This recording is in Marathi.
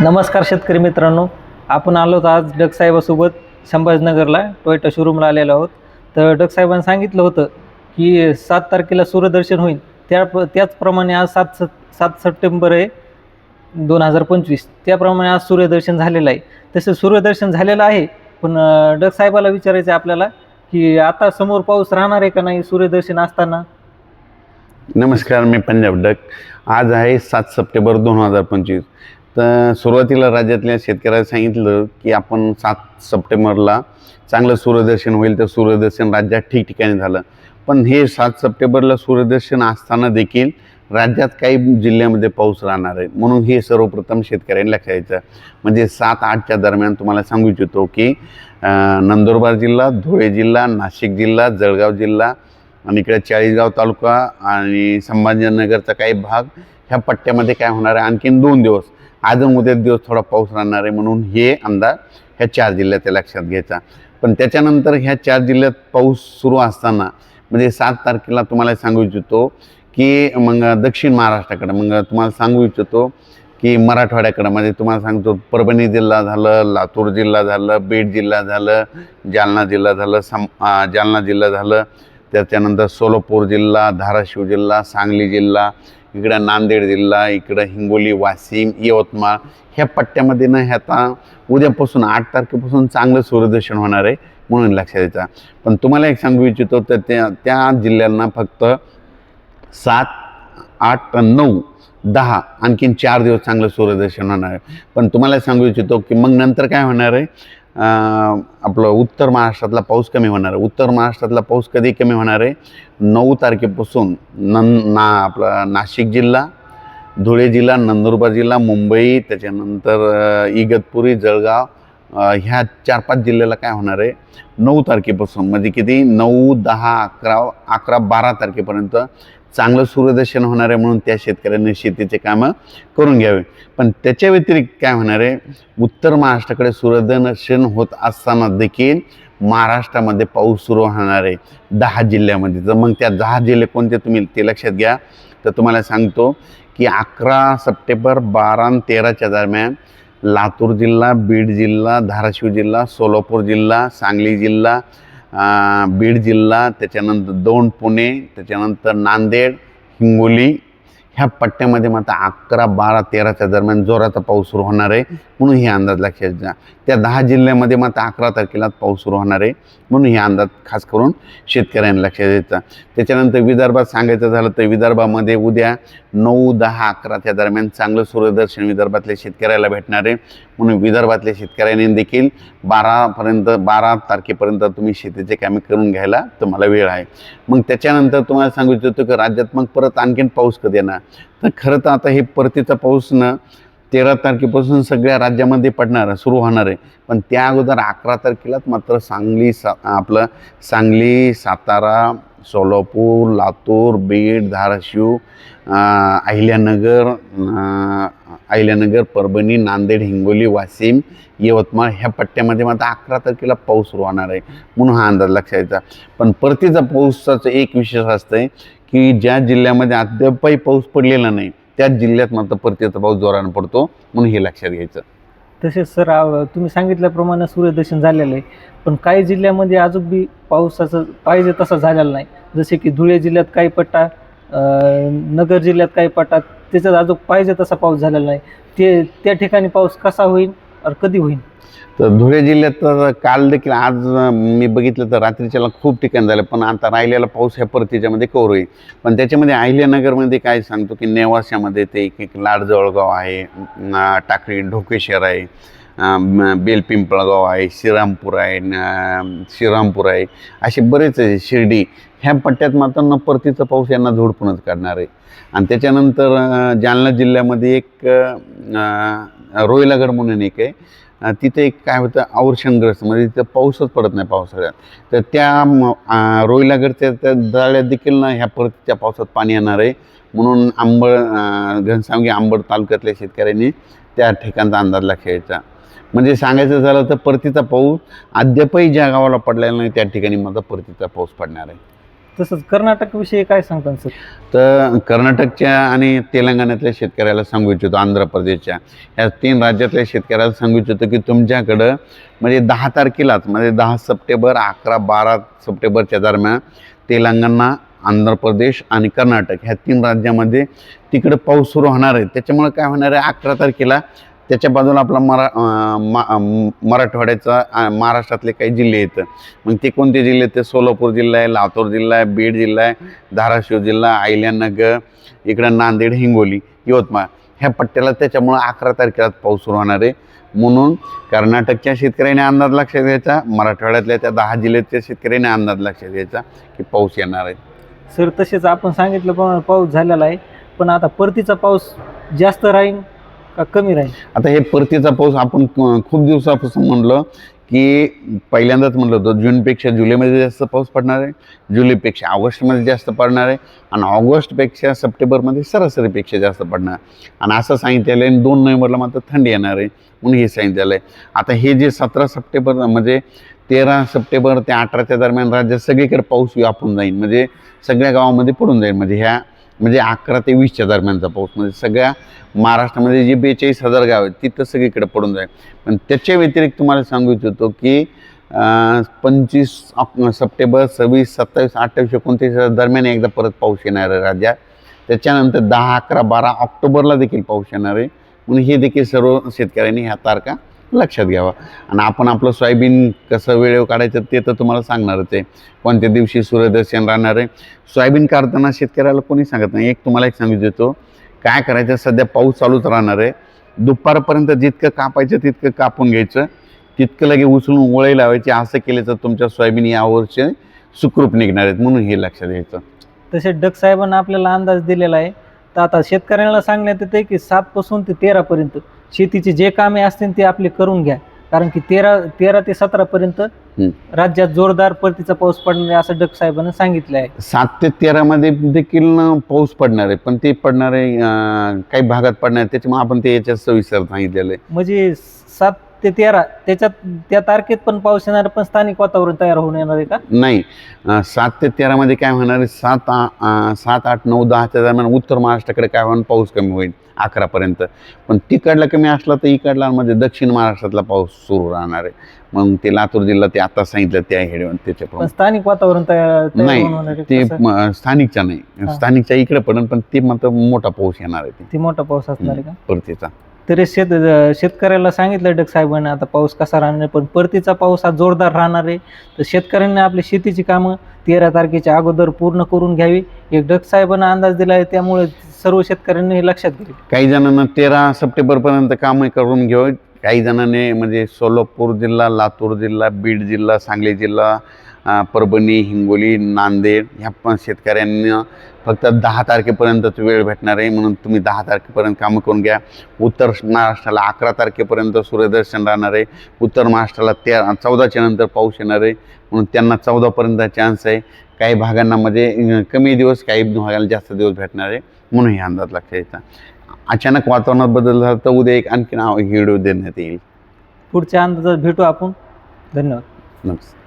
नमस्कार शेतकरी मित्रांनो आपण आलो आज डगसाहेबासोबत संभाजीनगरला टोयोटा शोरूमला आलेलो आहोत. तर डगसाहेबांनी सांगितलं होतं की सात तारखेला सूर्यदर्शन होईल. त्या त्याचप्रमाणे आज सात स सात सप्टेंबर आहे दोन हजार पंचवीस. त्याप्रमाणे आज सूर्यदर्शन झालेलं आहे. तसं सूर्यदर्शन झालेलं आहे पण डगसाहेबाला विचारायचं आहे आपल्याला की आता समोर पाऊस राहणार आहे का नाही सूर्यदर्शन असताना? नमस्कार मी पंजाब डक आज आहे सात सप्टेंबर दोन हजार पंचवीस. तर सुरुवातीला राज्यातल्या शेतकऱ्याला सांगितलं की आपण सात सप्टेंबरला चांगलं सूर्यदर्शन होईल तर सूर्यदर्शन राज्यात ठिकठिकाणी झालं. पण हे सात सप्टेंबरला सूर्यदर्शन असताना देखील राज्यात काही जिल्ह्यामध्ये पाऊस राहणार आहे. म्हणून हे सर्वप्रथम शेतकऱ्यांनी लक्षात म्हणजे सात आठच्या दरम्यान तुम्हाला सांगू इच्छितो की नंदुरबार जिल्हा धुळे जिल्हा नाशिक जिल्हा जळगाव जिल्हा आणि इकडे चाळीसगाव तालुका आणि संभाजीनगरचा काही भाग ह्या पट्ट्यामध्ये काय होणार आहे? आणखीन दोन दिवस आज आणि उद्या दिवस थोडा पाऊस राहणार आहे म्हणून हे अंदाज ह्या चार जिल्ह्यात लक्षात घ्यायचा. पण त्याच्यानंतर ह्या चार जिल्ह्यात पाऊस सुरू असताना म्हणजे सात तारखेला तुम्हाला सांगू इच्छितो की मग दक्षिण महाराष्ट्राकडे मग तुम्हाला सांगू इच्छितो की मराठवाड्याकडं म्हणजे तुम्हाला सांगतो परभणी जिल्हा झालं लातूर जिल्हा झालं बीड जिल्हा झालं जालना जिल्हा झालं सम जालना जिल्हा झालं त्याच्यानंतर सोलापूर जिल्हा धाराशिव जिल्हा सांगली जिल्हा इकडं नांदेड जिल्हा इकडं हिंगोली वाशिम यवतमाळ ह्या पट्ट्यामध्ये ना ह्याचा उद्यापासून आठ तारखेपासून चांगलं सूर्यदर्शन होणार आहे म्हणून लक्षात द्यायचा पण तुम्हाला एक सांगू इच्छितो तर त्या त्या जिल्ह्यांना फक्त सात आठ नऊ दहा आणखीन चार दिवस चांगलं सूर्यदर्शन होणार आहे. पण तुम्हाला सांगू इच्छितो की मग नंतर काय होणार आहे? आपलं उत्तर महाराष्ट्रातला पाऊस कमी होणार आहे. उत्तर महाराष्ट्रातला पाऊस कधी कमी होणार आहे? नऊ तारखेपासून नन ना आपला नाशिक जिल्हा धुळे जिल्हा नंदुरबार जिल्हा मुंबई त्याच्यानंतर इगतपुरी जळगाव ह्या चार पाच जिल्ह्याला काय होणार आहे? नऊ तारखेपासून म्हणजे किती? नऊ दहा अकरा अकरा बारा तारखेपर्यंत चांगलं सूर्यदर्शन होणार आहे म्हणून त्या शेतकऱ्यांनी शेतीचे कामं करून घ्यावे. पण त्याच्या व्यतिरिक्त काय होणार आहे? उत्तर महाराष्ट्राकडे सूर्यदर्शन होत असताना देखील महाराष्ट्रामध्ये पाऊस सुरू होणार आहे दहा जिल्ह्यामध्ये. तर मग त्या दहा जिल्हे कोणते तुम्ही ते लक्षात घ्या. तर तुम्हाला सांगतो की अकरा सप्टेंबर बारा आणि तेराच्या दरम्यान लातूर जिल्हा बीड जिल्हा धाराशिव जिल्हा सोलापूर जिल्हा सांगली जिल्हा बीड जिल्हा त्याच्यानंतर दोन पुणे त्याच्यानंतर नांदेड हिंगोली ह्या पट्ट्यामध्ये मात्र अकरा बारा तेराच्या दरम्यान जोराचा पाऊस सुरू होणार आहे. म्हणून हे अंदाज लक्षात घ्या त्या दहा जिल्ह्यामध्ये मात्र अकरा तारखेला पाऊस सुरू होणार आहे. म्हणून हे अंदाज खास करून शेतकऱ्यांना लक्षात द्यायचा. त्याच्यानंतर विदर्भात सांगायचं झालं तर विदर्भामध्ये उद्या नऊ दहा अकराच्या दरम्यान चांगलं सूर्यदर्शन विदर्भातल्या शेतकऱ्याला भेटणार आहे. म्हणून विदर्भातल्या शेतकऱ्यांनी देखील बारापर्यंत बारा तारखेपर्यंत तुम्ही शेतीचे कामे करून घ्यायला तुम्हाला वेळ आहे. मग त्याच्यानंतर तुम्हाला सांगू इच्छितो की राज्यात मग परत आणखीन पाऊस कधी येणार? तर खरं तर आता हे परतीचा पाऊस ना तेरा तारखेपासून सगळ्या राज्यामध्ये पडणार आहे सुरू होणार आहे. पण त्या अगोदर अकरा तारखेलाच मात्र सांगली सा आपलं सांगली सातारा सोलापूर लातूर बीड धाराशिव अहिल्यानगर अहिल्यानगर परभणी नांदेड हिंगोली वाशिम यवतमाळ ह्या पट्ट्यामध्ये मात्र अकरा तारखेला पाऊस सुरू होणार आहे. म्हणून हा अंदाज लक्षात यायचा पण परतीचा पाऊसाचं एक विशेष असतं आहे की ज्या जिल्ह्यामध्ये अद्यापही पाऊस पडलेला नाही त्याच जिल्ह्यात मात्र परतीचा पाऊस जोरानं पडतो म्हणून हे लक्षात घ्यायचं. तसेच सर तुम्ही सांगितल्याप्रमाणे सूर्यदर्शन झालेलं आहे पण काही जिल्ह्यामध्ये अजून बी पावसाचं पाहिजे तसा झालेला नाही. जसे की धुळे जिल्ह्यात काही पट्टा नगर जिल्ह्यात काही पट्टा त्याच्यात अजून पाहिजे तसा पाऊस झालेला नाही. ते त्या ठिकाणी पाऊस कसा होईल? कधी होईल तर धुळे जिल्ह्यात तर काल देखील आज मी बघितलं तर रात्रीच्याला खूप ठिकाण झालं पण आता राहिलेला पाऊस ह्या परतीच्यामध्ये कवर होईल. पण त्याच्यामध्ये अहिल्यानगरमध्ये काय सांगतो की नेवाशामध्ये ते एक एक लाडजवळगाव आहे टाकळी ढोकेश्वर आहे बेलपिंपळगाव आहे श्रीरामपूर आहे श्रीरामपूर आहे असे बरेच आहे शिर्डी. ह्या पट्ट्यात मात्र न परतीचा पाऊस यांना झोडपूनच काढणार आहे. आणि त्याच्यानंतर जालना जिल्ह्यामध्ये एक रोहिलागड म्हणून एक आहे. तिथे एक काय होतं अवर्षणग्रस्त म्हणजे तिथं पाऊसच पडत नाही पावसाळ्यात. तर त्या रोईलागडच्या रोहिलागडच्या त्या जाळ्यात देखील ना ह्या परतीच्या पावसात पाणी येणार आहे. म्हणून आंबड अं, घनसावंगी आंबड तालुक्यातल्या शेतकऱ्यांनी त्या ठिकाणचा अंदाज लक्षायचा म्हणजे सांगायचं झालं तर परतीचा पाऊस अद्यापही ज्या गावाला पडलेला नाही त्या ठिकाणी माझा परतीचा पाऊस पडणार आहे. तसंच कर्नाटकविषयी काय सांगता सर? तर कर्नाटकच्या आणि तेलंगणातल्या शेतकऱ्याला सांगू इच्छितो आंध्र प्रदेशच्या. या तीन राज्यातल्या शेतकऱ्याला सांगू इच्छितो की तुमच्याकडं म्हणजे दहा तारखेलाच म्हणजे दहा सप्टेंबर अकरा बारा सप्टेंबरच्या दरम्यान तेलंगणा आंध्र प्रदेश आणि कर्नाटक ह्या तीन राज्यामध्ये तिकडं पाऊस सुरू होणार आहे. त्याच्यामुळे काय होणार आहे अकरा तारखेला त्याच्या बाजूला आपला मरा मा मराठवाड्याचा महाराष्ट्रातले काही जिल्हे येतं मग ते कोणते जिल्हे ते सोलापूर जिल्हा आहे लातूर जिल्हा आहे बीड जिल्हा आहे धाराशिव जिल्हा अहिल्यानगर इकडं नांदेड हिंगोली यवतमाळ. ह्या पट्ट्याला त्याच्यामुळं अकरा तारखेला पाऊस सुरू होणार आहे. म्हणून कर्नाटकच्या शेतकऱ्याने अंदाज लक्षात घ्यायचा मराठवाड्यातल्या त्या दहा जिल्ह्यातल्या शेतकऱ्याने अंदाज लक्षात घ्यायचा की पाऊस येणार आहे. सर तसेच आपण सांगितलं पण पाऊस झालेला आहे. पण आता परतीचा पाऊस जास्त राहील का कमी राहील? आता हे परतीचा पाऊस आपण खूप दिवसापासून म्हणलं की पहिल्यांदाच म्हणलं होतं जूनपेक्षा जुलैमध्ये जास्त पाऊस पडणार आहे जुलैपेक्षा ऑगस्टमध्ये जास्त पडणार आहे आणि ऑगस्टपेक्षा सप्टेंबरमध्ये सरासरीपेक्षा जास्त पडणार आणि असं सांगितलेलं आहे आणि दोन नोव्हेंबरला मात्र थंडी येणार आहे म्हणून हे सांगितलेलं आहे. आता हे जे सतरा सप्टेंबर म्हणजे तेरा सप्टेंबर ते अठराच्या दरम्यान राज्यात सगळीकडे पाऊस व्यापून जाईल म्हणजे सगळ्या गावामध्ये पडून जाईल म्हणजे ह्या म्हणजे अकरा ते वीसच्या दरम्यानचा पाऊस. म्हणजे सगळ्या महाराष्ट्रामध्ये जे बेचाळीस हजार गाव आहेत तिथं सगळीकडे पडून जाईल. पण त्याच्या व्यतिरिक्त तुम्हाला सांगू इच्छितो की पंचवीस ऑक सप्टेंबर सव्वीस सत्तावीस अठ्ठावीस एकोणतीस दरम्यान एकदा परत पाऊस येणार आहे राज्यात. त्याच्यानंतर दहा अकरा बारा ऑक्टोबरला देखील पाऊस येणार आहे. म्हणून हे देखील सर्व शेतकऱ्यांनी ह्या तारखा लक्षात घ्यावा. आणि आपण आपलं सोयाबीन कसं वेळेवर काढायचं ते तर तुम्हाला सांगणारच आहे. कोणत्या दिवशी सूर्यदर्शन राहणार आहे? सोयाबीन काढताना शेतकऱ्याला कोणी सांगत नाही. एक तुम्हाला एक सांगू देतो. काय करायचं? सध्या पाऊस चालूच राहणार आहे. दुपारपर्यंत जितकं कापायचं तितकं कापून घ्यायचं. तितकं लगे उचलून ओळी लावायची. असं केलं तर तुमच्या सोयाबीन यावरचे सुखरूप निघणार आहेत. म्हणून हे लक्षात घ्यायचं. तसे डग साहेबांना आपल्याला अंदाज दिलेला आहे. तर आता शेतकऱ्यांना सांगण्यात येते की सातपासून ते तेरापर्यंत शेतीचे जे कामे असतील ते आपले करून घ्या. कारण की तेरा तेरा ते सतरापर्यंत हं. राज्यात जोरदार परतीचा पाऊस पडणार आहे असं डक साहेबांना सांगितलं आहे सात ते तेरामध्ये देखील अं, पाऊस पडणार आहे. पण ते पडणार आहे काही भागात पडणार आहे. त्याच्यामुळे आपण ते याच्यात सविस्तर सांगितलेलं आहे. म्हणजे सात ते तेरा त्याच्यात त्या तारखेत पण पाऊस येणार आहे, पण स्थानिक वातावरण तयार होऊन येणार आहे का? नाही. अं, सात ते तेरामध्ये काय होणार आहे? सात आ- सात आठ नऊ दहाच्या दरम्यान उत्तर महाराष्ट्राकडे काय होणार? पाऊस कमी होईल अकरापर्यंत पण तिकडला कमी असला तर इकडला म्हणजे दक्षिण महाराष्ट्रातला पाऊस सुरू राहणार आहे. मग ते लातूर जिल्हा ते आता सांगितलं त्या हेडे पण त्याच्याप्रमाणे स्थानिक वातावरण तयार तयार नाही, होऊन होणार आहे ते कसं? म- स्थानिकचा नाही. स्थानिकच्या इकडे पडेल पण ते मात्र मोठा पाऊस येणार आहे. ते ते मोठा पाऊस असणार आहे का? परतीचा. तरी शेत शेतकऱ्याला सांगितलं डक साहेबांनी आता पाऊस कसा राहणार आहे? पण परतीचा पाऊस हा जोरदार राहणार आहे. तर शेतकऱ्यांनी आपली शेतीची कामं तेरा तारखेच्या अगोदर पूर्ण करून घ्यावी. एक डक साहेबांना अंदाज दिला आहे त्यामुळे सर्व शेतकऱ्यांनी हे लक्षात घ्यावे काही जणांना तेरा सप्टेंबरपर्यंत कामं करून घ्यावी काही जणांनी म्हणजे सोलापूर जिल्हा लातूर जिल्हा बीड जिल्हा सांगली जिल्हा परभणी हिंगोली नांदेड ह्या पण शेतकऱ्यांना फक्त दहा तारखेपर्यंतच वेळ भेटणार आहे. म्हणून तुम्ही दहा तारखेपर्यंत कामं करून घ्या. उत्तर महाराष्ट्राला अकरा तारखेपर्यंत सूर्यदर्शन राहणार आहे. उत्तर महाराष्ट्राला त्या चौदाच्या नंतर पाऊस येणार आहे. म्हणून त्यांना चौदापर्यंत चान्स आहे. काही भागांना म्हणजे कमी दिवस काही भागाला जास्त दिवस भेटणार आहे. म्हणून हे अंदाज लक्षात यायचा अचानक वातावरणात बदल झाला तर उद्या एक आणखीन व्हिडिओ देण्यात येईल. पुढच्या अंदाजात भेटू आपण. धन्यवाद. नमस्कार.